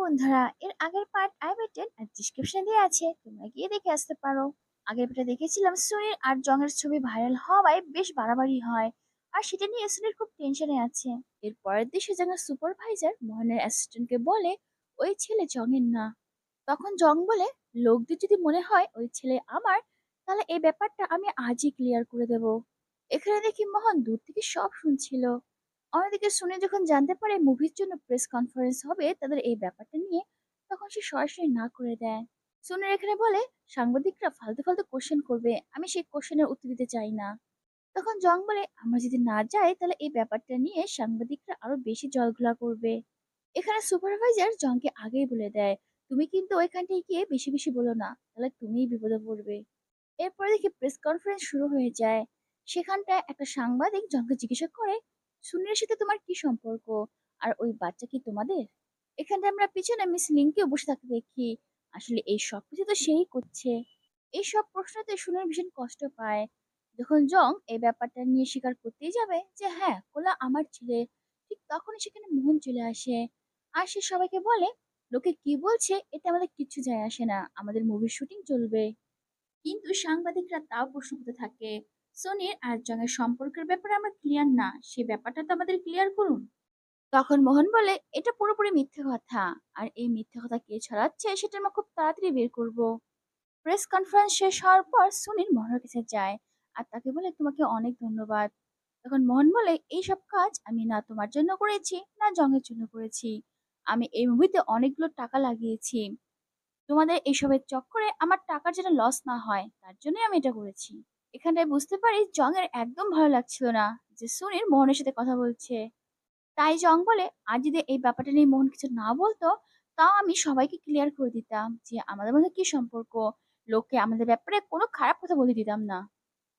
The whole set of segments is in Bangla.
বন্ধুরা, এর আগের পার্ট আই বাটন আর ডিসক্রিপশনে দেওয়া আছে। তোমরা গিয়ে দেখে আসতে পারো। আগের পার্টে দেখেছিলাম সুনীল আর জংয়ের ছবি ভাইরাল হওয়ায় বেশ বাড়াবাড়ি হয়। আর সেটা নিয়ে সুনীল খুব টেনশনে আছে। এর পরের দেশে জংয়ের সুপারভাইজার মোহনের অ্যাসিস্ট্যান্টকে বলে, ওই ছেলে জংয়ের না। তখন জং বলে, লোকদের যদি মনে হয় ওই ছেলে আমার, তাহলে এই ব্যাপারটা আমি আজই ক্লিয়ার করে দেব। এখানে দেখি মোহন দূর থেকে সব শুনছিল। অন্যদিকে শুনে যখন জানতে পারে মুভির জন্য প্রেস কনফারেন্স হবে তাদের এই ব্যাপারটা নিয়ে, তখন সে সরাসরি না করে দেয়। সুনের এখানে বলে, সাংবাদিকরা ফালতু ফালতু কোশ্চেন করবে, আমি সেই কোশ্চেনের উত্তর দিতে চাই না। তখন জং বলে, আমরা যদি না যাই তাহলে এই ব্যাপারটা নিয়ে সাংবাদিকরা আরও বেশি জলঘোলা করবে। এখানে সুপারভাইজার জংকে আগেই বলে দেয়, তুমি কিন্তু ওইখানটায় গিয়ে বেশি বেশি বলো না, তাহলে তুমিই বিপদে পড়বে। এরপরে দেখি প্রেস কনফারেন্স শুরু হয়ে যায়। সেখানটায় একটা সাংবাদিক জংকে জিজ্ঞাসা করে সুনীলের সাথে তোমার কি সম্পর্ক? আর ওই বাচ্চা কি তোমাদের? এখানে আমরা পিছনে মিস লিংকেও বসে থাকতে দেখি। আসলে এই সব কিছু তো সেই করছে। এই সব প্রশ্নতে সুনীল ভীষণ কষ্ট পায়। যখন জং এই ব্যাপারটা নিয়ে স্বীকার করতেই যাবে যে হ্যাঁ কোলা আমার ছেলে। ঠিক তখন সেখানে মোহন চলে আসে। আর সে সবাইকে বলে, লোকে কি বলছে? এতে আমাদের কিচ্ছু যায় আসে না। আমাদের মুভির শুটিং চলবে। কিন্তু সাংবাদিকরা তাও প্রশ্ন করতে থাকে সোনির আর জংয়ের সম্পর্কের ব্যাপারে আমরা ক্লিয়ার না, সে ব্যাপারটা তো আমাদের ক্লিয়ার করুন। তখন মোহন বলে, এটা পুরোপুরি মিথ্যে কথা। আর এই মিথ্যে কথা কে ছড়াচ্ছে সেটা আমরা খুব তাড়াতাড়ি বের করব। প্রেস কনফারেন্স শেষ হওয়ার পর সুনীল মোহনের কাছে যায় আর তাকে বলে, তোমাকে অনেক ধন্যবাদ। তখন মোহন বলে এই সব কাজ আমি না তোমার জন্য করেছি, না জংয়ের জন্য করেছি। আমি এই মুভিতে অনেকগুলো টাকা লাগিয়েছি। তোমাদের এইসবের চক্করে আমার টাকার যেন লস না হয়, তার জন্যই আমি এটা করেছি। এখানটায় বুঝতে পারি জংয়ের একদম ভালো লাগছিল না যে সুনীল মোহনের সাথে কথা বলছে। তাই জং বলে আজ যদি এই ব্যাপারটা নিয়ে মোহন কিছু না বলতো, তাও আমি সবাইকে ক্লিয়ার করে দিতাম যে আমাদের মধ্যে কি সম্পর্ক। লোককে আমাদের ব্যাপারে কোনো খারাপ কথা বলে দিতাম না।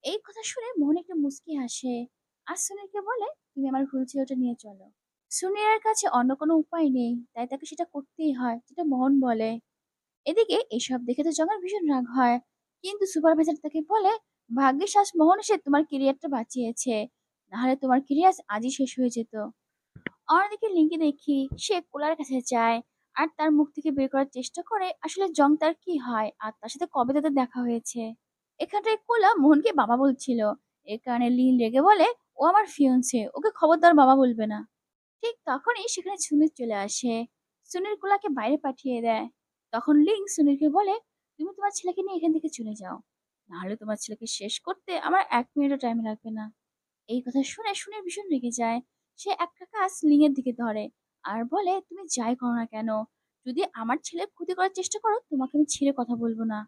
এই কথা শুনে মোহন একটু মুচকি হাসে। আর সুনীলকে বলে, তুমি আমার হুইল চেয়ারটা নিয়ে চলো। সুনীলের কাছে অন্য কোনো উপায় নেই, তাই তাকে সেটা করতেই হয়, যেটা মোহন বলে। এদিকে এইসব দেখে তো জঙ্গের ভীষণ রাগ হয়, কিন্তু সুপারভাইজার তাকে বলে ভাগ্যের শ্বাস মোহন এসে তোমার কেরিয়ারটা বাঁচিয়েছে। নাহলে তোমার কেরিয়ার আজই শেষ হয়ে যেত। অন্যদিকে লিঙ্কে দেখি, সে কোলার কাছে যায়, আর তার মুখ থেকে বের করার চেষ্টা করে, আসলে জং তার কি হয়, আর তার সাথে কবে তাদের দেখা হয়েছে? এখানটায় কোলা মোহনকে বাবা বলছিল। এর কারণে লিন রেগে বলে, ও আমার ফিয়ন্সে ওকে খবরদার বাবা বলবে না। ঠিক তখনই সেখানে সুনীল চলে আসে। সুনীল কোলাকে বাইরে পাঠিয়ে দেয়। তখন লিং সুনীলকে বলে, তুমি তোমার ছেলেকে নিয়ে এখান থেকে চলে যাও। নাহলে তোমার ছেলেকে শেষ করতে আমার এক মিনিটও টাইম লাগবে না। এই কথা শুনে শুনে ভীষণ রেগে যায়। সে একটা কাজ লিংয়ের দিকে ধরে আর বলে, তুমি যাই করো না কেন? যদি আমার ছেলে ক্ষতি করার চেষ্টা করো, তোমাকে আমি ছেড়ে কথা বলব না।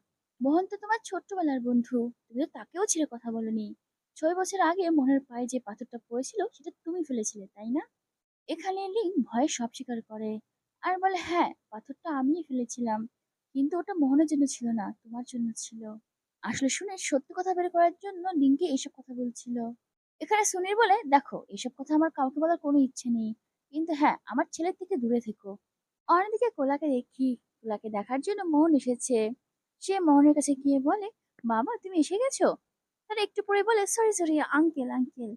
মোহন তো তোমার ছোট্টবেলার বন্ধু। তুমি তো তাকেও ছেড়ে কথা বলনি। ছয় বছর আগে মনের পায়ে যে পাথরটা পড়েছিল, সেটা তুমি ফেলেছিলে, তাই না? এখানে লিং ভয়ে সব স্বীকার করে। আর বলে হ্যাঁ পাথরটা আমিই ফেলেছিলাম। কিন্তু ওটা মোহনের জন্য ছিল না, তোমার জন্য ছিল। আসলে শুনে সত্যি কথা বের করার জন্য লিঙ্কে এইসব কথা বলছিল। এখানে সুনীল বলে, দেখো এইসব কথা আমার কাউকে বলার কোনো ইচ্ছে নেই। কিন্তু হ্যাঁ আমার ছেলের থেকে দূরে থেকো। অন্যদিকে কোলাকে দেখি, কোলাকে দেখার জন্য মোহন এসেছে। সে মোহনের কাছে গিয়ে বলে, বাবা, তুমি এসে গেছো? তার একটু পরে বলে, সরি সরি, আঙ্কেল আঙ্কেল।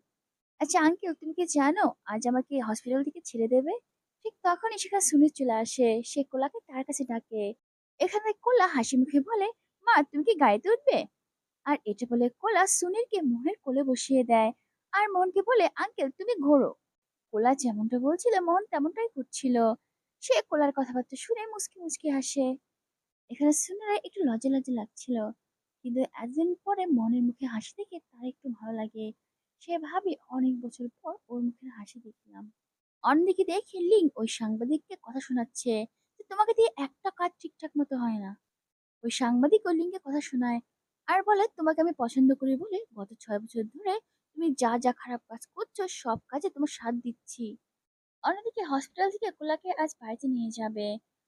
আচ্ছা আঙ্কেল, তুমি কি জানো, আজ আমাকে হসপিটাল থেকে ছেড়ে দেবে? ঠিক তখনই সেখানে সুনীল চলে আসে। সে কোলাকে তার কাছে ডাকে। এখানে কোলা হাসি মুখে বলে মা, তুমি কি গাড়িতে উঠবে? আর এটা বলে কোলা সুনীলকে মোহনের কোলে বসিয়ে দেয় আর মোহনকে বলে, আঙ্কেল, তুমি ঘোরো। কোলা যেমনটা বলছিল মোহন তেমনটাই করছিল। সে কোলার কথাবার্তা শুনে মুসকি মুসকি হাসে। এখানে সুনীলের একটু লজ্জা লজ্জা লাগছিল, কিন্তু একদিন পরে মনের মুখে হাসি দেখে তার একটু ভালো লাগে। সে ভাবে, অনেক বছর পর ওর মুখের হাসি দেখলাম। অন্যদিকে দেখি লিং ওই সাংবাদিককে কথা শোনাচ্ছে তোমাকে দিয়ে একটা কাজ ঠিকঠাক মতো হয় না। ওই সাংবাদিক ওই লিঙ্কে কথা শোনায়। আর বলে, তোমাকে আমি পছন্দ করি বলে গত ছয় বছর ধরে তুমি যা যা খারাপ কাজ করছ, সব কাজে তোমার সাথ দিচ্ছি। অন্যদিকে হসপিটাল থেকে কোলাকে আজ বাড়িতে নিয়ে যাবে।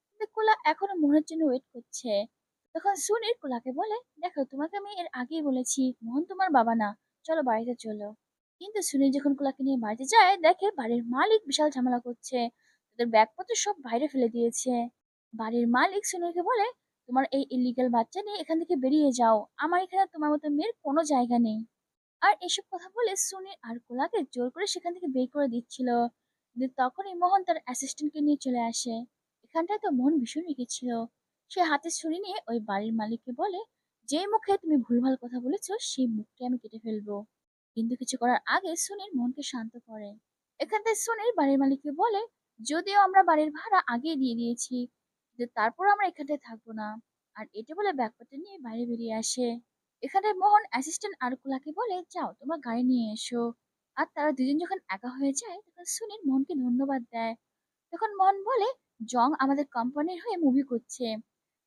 কিন্তু কোলা এখনও মোহনের জন্য ওয়েট করছে। তখন সুনীল কোলাকে বলে, দেখো, তোমাকে আমি এর আগেই বলেছি মোহন তোমার বাবা না, চলো বাড়িতে চলো। কিন্তু সুনীল যখন কোলাকে নিয়ে বাড়িতে যায়, দেখে বাড়ির মালিক বিশাল ঝামেলা করছে। তাদের ব্যাগপত্র সব বাইরে ফেলে দিয়েছে। বাড়ির মালিক সুনীলকে বলে তোমার এই ইলিগাল বাচ্চা নিয়ে এখান থেকে বেরিয়ে যাও। আমার এখানে তোমার মতো মেয়ের কোনো জায়গা নেই। আর এসব কথা বলে সুনীল আর কোলাকে জোর করে সেখান থেকে বের করে দিচ্ছিল। কিন্তু তখনই মোহন তার অ্যাসিস্ট্যান্টকে নিয়ে চলে আসে। এখানটায় তো মন ভীষণ রেগেছিল। সে হাতে ছুরি নিয়ে ওই বাড়ির মালিককে বলে যে মুখে তুমি ভুলভাল কথা বলেছ, সেই মুখটি আমি কেটে ফেলব। কিন্তু কিছু করার আগে সুনীল মনকে শান্ত করে। এখানটায় সুনীল বাড়ির মালিককে বলে, যদিও আমরা বাড়ির ভাড়া আগেই দিয়ে দিয়েছি কিন্তু তারপর আমরা এখানটায় থাকব না। আর এটা বলে ব্যাগপত্র নিয়ে বাইরে বেরিয়ে আসে। এখানটায় মোহন অ্যাসিস্ট্যান্ট আর আরকুলাকে বলে, যাও, তোমরা গাড়ি নিয়ে এসো। আর তারা দুজন যখন একা হয়ে যায়, তখন সুনীল মোহনকে ধন্যবাদ দেয়। তখন মোহন বলে, জং আমাদের কোম্পানির হয়ে মুভি করছে।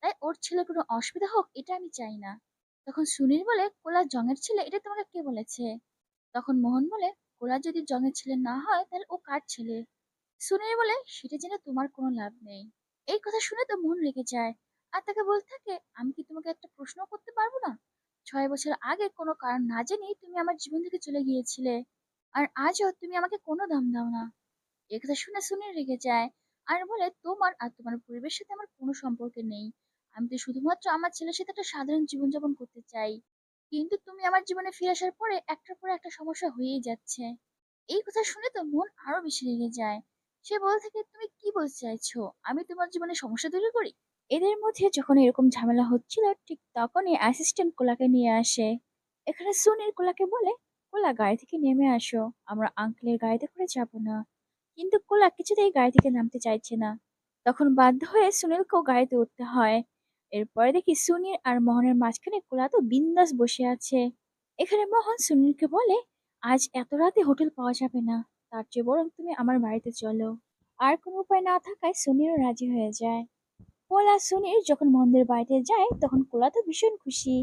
তাই ওর ছেলে কোনো অসুবিধা হোক, এটা আমি চাই না। তখন সুনীল বলে, কোলা জংয়ের ছেলে, এটা তোমাকে কে বলেছে? তখন মোহন বলে, কোলা যদি জংয়ের ছেলে না হয়, তাহলে ও কার ছেলে? সুনীল বলে, সেটা জেনে তোমার কোনো লাভ নেই। এই কথা শুনে তো মন রেগে যায়। আর তাকে বলতে থাকে, আমি কি তোমাকে একটা প্রশ্ন করতে পারব না? ছয় বছর আগে কোনো কারণ না জেনেই তুমি আমার জীবন থেকে চলে গিয়েছিলে। আর আজও তুমি আমাকে কোনো দাম দাও না। এ কথা শুনে সুনীল রেগে যায় আর বলে, তোমার আর তোমার পরিবেশের সাথে আমার কোনো সম্পর্ক নেই। আমি তো শুধুমাত্র আমার ছেলের সাথে একটা সাধারণ জীবনযাপন করতে চাই। কিন্তু তুমি আমার জীবনে ফিরে আসার পরে একটার পর একটা সমস্যা হয়েই যাচ্ছে। এই কথা শুনে তো মন আরও বেশি রেগে যায়। সে বলে থাকে, তুমি কি বলতে চাইছো? আমি তোমার জীবনে সমস্যা তৈরি করি? এদের মধ্যে যখন এরকম ঝামেলা হচ্ছিল, ঠিক তখনই অ্যাসিস্ট্যান্ট কোলাকে নিয়ে আসে। এখানে সুনীল কোলাকে বলে, কোলা, গাড়ি থেকে নেমে আসো। আমরা আঙ্কেলের গাড়িতে করে যাব না। কিন্তু কোলা কিছুতেই গাড়ি থেকে নামতে চাইছে না। তখন বাধ্য হয়ে সুনীলকেও গাড়িতে উঠতে হয়। এরপরে দেখি সুনীল আর মোহনের মাঝখানে কোলা তো বিন্দাস বসে আছে। এখানে মোহন সুনীলকে বলে, আজ এত রাতে হোটেল পাওয়া যাবে না। তার চেয়ে বরং তুমি আমার বাড়িতে চলো। আর কোনো উপায় না থাকায় সুনীলও রাজি হয়ে যায়। কোলা সুনীল যখন মোহনদের বাড়িতে যায়, তখন কোলা তো ভীষণ খুশি।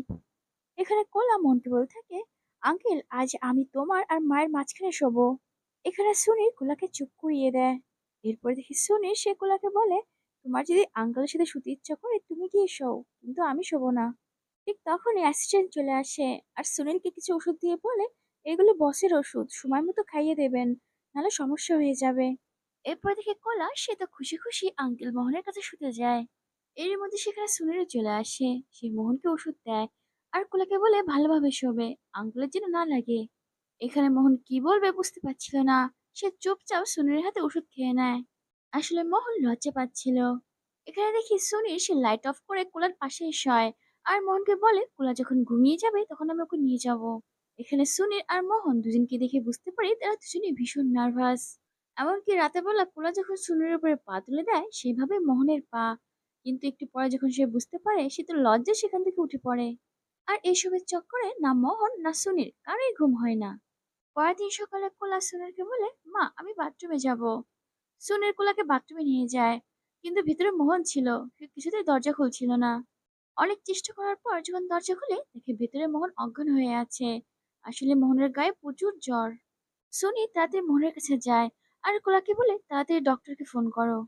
এখানে কোলা মনকে বলতে থাকে, আঙ্কেল, আজ আমি তোমার আর মায়ের মাঝখানে শোবো। এখানে সুনীল কোলাকে চুপ করিয়ে দেয়। এরপর দেখি সুনীল সে কোলাকে বলে, তোমার যদি আঙ্কেলের সাথে শুতে ইচ্ছা করে, তুমি গিয়ে শোও, কিন্তু আমি শোবো না। ঠিক তখনই অ্যাসিস্ট্যান্ট চলে আসে, আর সুনীলকে কিছু ওষুধ দিয়ে বলে, এগুলো বসের ওষুধ, সময় মতো খাইয়ে দেবেন। নাহলে সমস্যা হয়ে যাবে। এরপর দেখে কলা সে তো খুশি খুশি আঙ্কেল মোহনের কাছে শুতে যায়। এর মধ্যে সেখানে সুনীলও চলে আসে। সে মোহনকে ওষুধ দেয় আর কোলাকে বলে ভালোভাবে শোবে। আঙ্কেলের যেন না লাগে। এখানে মোহন কি বলবে বুঝতে পারছিল না। সে চুপচাপ সুনীলের হাতে ওষুধ খেয়ে নেয়। আসলে মোহন লজ্জা পাচ্ছিল। এখানে দেখি সুনীল সে লাইট অফ করে কোলার পাশে শয়। আর মোহনকে বলে, কোলা যখন ঘুমিয়ে যাবে তখন আমি ওকে নিয়ে যাব। এখানে সুনীল আর মোহন দুজনকে দেখে বুঝতে পারি তারা দুজনেই ভীষণ নার্ভাস। এমনকি রাতে বেলা কোলা যখন সুনীলের উপরে পা তুলে দেয়, সেভাবে মোহনের পা। কিন্তু একটু পরে যখন সে বুঝতে পারে, সে তো লজ্জা সেখান থেকে উঠে পড়ে। আর এইসবের চক্করে না মোহন, না সুনীল কারোই ঘুম হয় না। পরের দিন সকালে কোলা সুনীলকে বলে, মা, আমি বাথরুমে যাব। সুনীল কোলাকে বাথরুমে নিয়ে যায়, কিন্তু ভিতরে মোহন ছিল। কিছুতেই দরজা খুলছিল না। অনেক চেষ্টা করার পর যখন দরজা খুলে, দেখে ভেতরে মোহন অজ্ঞান হয়ে আছে। আসলে মোহনের গায়ে প্রচুর জ্বর। সুনি তাড়াতাড়ি মোহনের কাছে যায় আর কোলাকে বলে, তাড়াতাড়ি ডক্টরকে ফোন করো।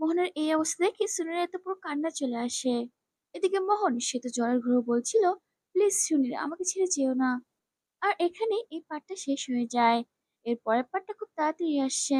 মোহনের এই অবস্থা দেখে সুনির এত পুরো কান্না চলে আসে। এদিকে মোহন, সে তো জ্বরের ঘর বলছিল, প্লিজ সুনির আমাকে ছেড়ে যেও না। আর এখানে এই পাঠটা শেষ হয়ে যায়। এর পরের পাঠটা খুব তাড়াতাড়ি আসছে